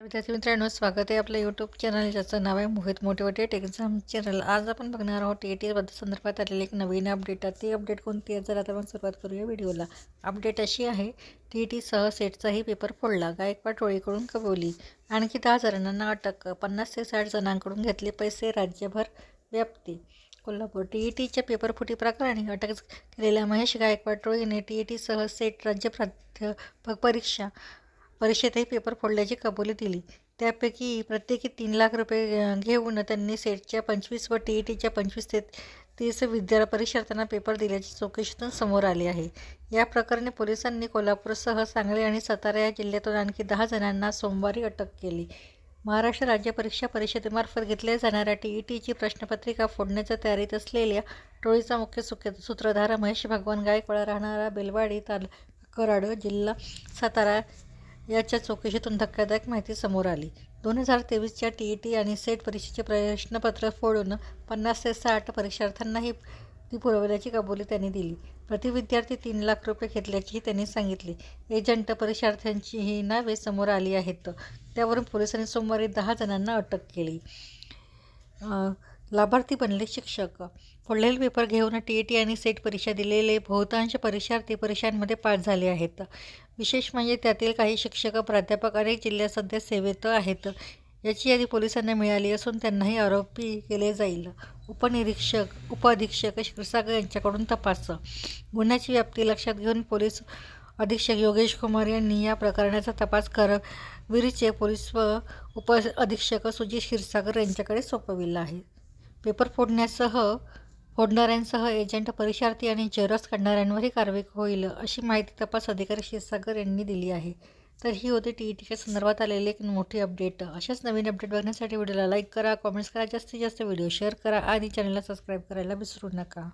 विद्यार्थी मित्रांनो स्वागत आहे आपल्या यूट्यूब चॅनल ज्याचं नाव आहे मोहित मोटिवेटेड एक्झाम चॅनल आज आपण बघणार आहोत टी ई टीबद्दल संदर्भात आलेली एक नवीन अपडेट आहे ती अपडेट कोणती आहे? जर आता आपण सुरुवात करूया व्हिडिओला अपडेट अशी आहे टी ई टीसह सेटचाही पेपर फोडला. गायकवाड टोळीकडून कबवली आणखी दहा जणांना अटक. पन्नास ते साठ जणांकडून घेतले पैसे. राज्यभर व्याप्ती. कोल्हापूर टी ई टीच्या पेपरफुटी प्रकरणी अटक केलेल्या महेश गायकवाड टोळीने टी ई टीसह सेट राज्य प्राध्यापक परीक्षा. परीक्षेतही पेपर फोडल्याची कबुली दिली. त्यापैकी प्रत्येकी तीन लाख रुपये घेऊन त्यांनी सेटच्या पंचवीस व टी ई टीच्या पंचवीस ते तीस विद्या परीक्षार्थ्यांना पेपर दिल्याची चौकशीतून समोर आली आहे. या प्रकरणी पोलिसांनी कोल्हापूरसह सांगली आणि सातारा या जिल्ह्यातून आणखी दहा जणांना सोमवारी अटक केली. महाराष्ट्र राज्य परीक्षा परिषदेमार्फत घेतल्या जाणाऱ्या टी ई टीची प्रश्नपत्रिका फोडण्याच्या तयारीत असलेल्या टोळीचा मुख्य सुके सूत्रधार महेश भगवान गायकवाड राहणारा बेलवाडी ताल कराड जिल्हा सातारा याच्या चौकशीतून धक्कादायक माहिती समोर आली. दोन हजार तेवीसच्या टी ई टी आणि सेट परीक्षेचे प्रश्नपत्र फोडून पन्नास ते साठ परीक्षार्थ्यांनाही ती पुरवल्याची कबुली त्यांनी दिली. प्रति विद्यार्थी तीन लाख रुपये घेतल्याचीही त्यांनी सांगितले. एजंट परीक्षार्थ्यांची ही नावे समोर आली आहेत. त्यावरून पोलिसांनी सोमवारी दहा जणांना अटक केली. लाभार्थी बनले शिक्षक. फोडलेले पेपर घेऊन टी ई टी आणि सेट परीक्षा दिलेले बहुतांश परीक्षार्थी परीक्षांमध्ये पास झाले आहेत. विशेष म्हणजे त्यातील काही शिक्षक प्राध्यापक अनेक जिल्ह्यात सध्या सेवेत आहेत. याची यादी पोलिसांना मिळाली असून त्यांनाही आरोपी केले जाईल. उपनिरीक्षक उपअधीक्षक क्षीरसागर यांच्याकडून तपास. गुन्ह्याची व्याप्ती लक्षात घेऊन पोलीस अधीक्षक योगेश कुमार यांनी या प्रकरणाचा तपास कर विरीचे पोलीस व उप अधीक्षक सुजित क्षीरसागर यांच्याकडे सोपविला आहे. पेपर फोडण्यासह फोडणाऱ्यांसह एजंट परीक्षार्थी आणि झेरॉक्स काढणाऱ्यांवरही कारवाई होईल अशी माहिती तपास अधिकारी क्षीरसागर यांनी दिली आहे. तर ही होती टी ई टीच्या संदर्भात आलेली एक मोठी अपडेट. अशाच नवीन अपडेट बघण्यासाठी व्हिडिओला लाईक करा कॉमेंट्स करा जास्तीत जास्त व्हिडिओ शेअर करा आणि चॅनलला सबस्क्राईब करायला विसरू नका.